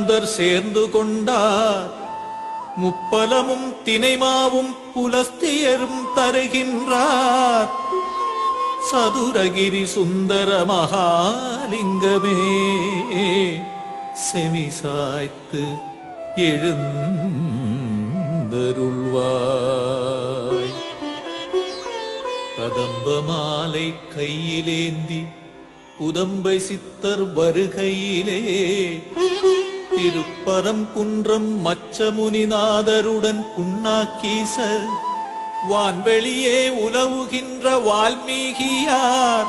அனந்தர் சேர்ந்து கொண்டார். முப்பலமும் தினைமாவும் புலஸ்தியரும் தருகின்றார். சதுரகிரி சுந்தர மகாலிங்கமே செவி சாய்த்து எழுந்தருள்வாய். கதம்ப மாலை கையிலேந்தி புதம்பை சித்தர் வருகையிலே திருப்பரம் குன்றம் மச்சமுனிநாதருடன் புண்ணாக்கீசர். வான்வெளியே உலவுகின்ற வால்மீகியார்.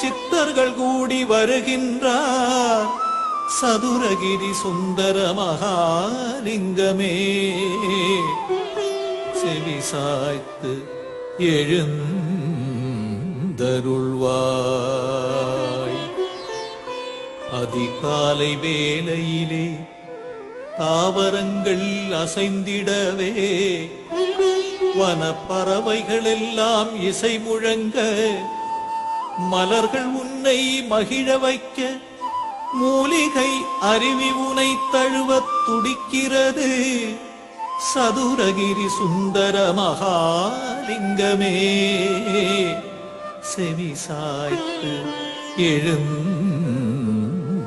சித்தர்கள் கூடி வருகின்றார். சதுரகிரி சுந்தர மகாலிங்கமே. செவி சாய்த்து எழுந்தருள்வார். அதிகாலை வேலையிலே தாவரங்கள் அசைந்திடவே. வனப்பறவைகள் எல்லாம் இசை முழங்க மலர்கள் உன்னை மகிழ வைக்க மூலிகை அருவி உனை தழுவத் துடிக்கிறது. சதுரகிரி சுந்தர மகாலிங்கமே. செவி சாய்த்து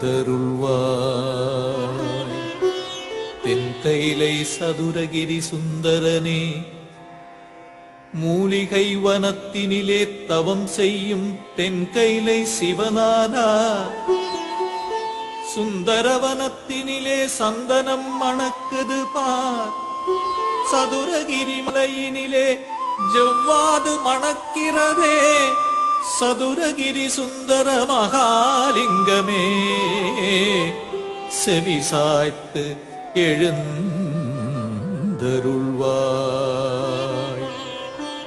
எழுந்தருள்வாய் தென்கைலை சதுரகிரி சுந்தரனே மூலிகை வனத்தினிலே தவம் செய்யும் தென்கைலை சிவனானா. சுந்தரவனத்தினிலே சந்தனம் மணக்குது பார். சதுரகிரி மலையினிலே ஜவ்வாது மணக்கிறதே. சதுரகிரி சுந்தர மகாலிங்கமே செவி சாய்த்து எழுந்தருள்வாய்.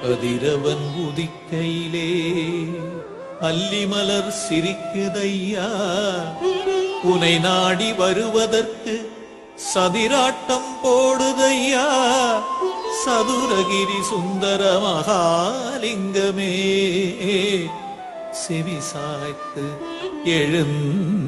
அதிரவன் உதிக்கையிலே அல்லிமலர் சிரிக்குதையா உனை நாடி வருவதற்கு சதிராட்டம் போடுதையா. சதுரகிரி சுந்தர மகாலிங்கமே. செவி சாய்த்து எழுந்தருள்வார்.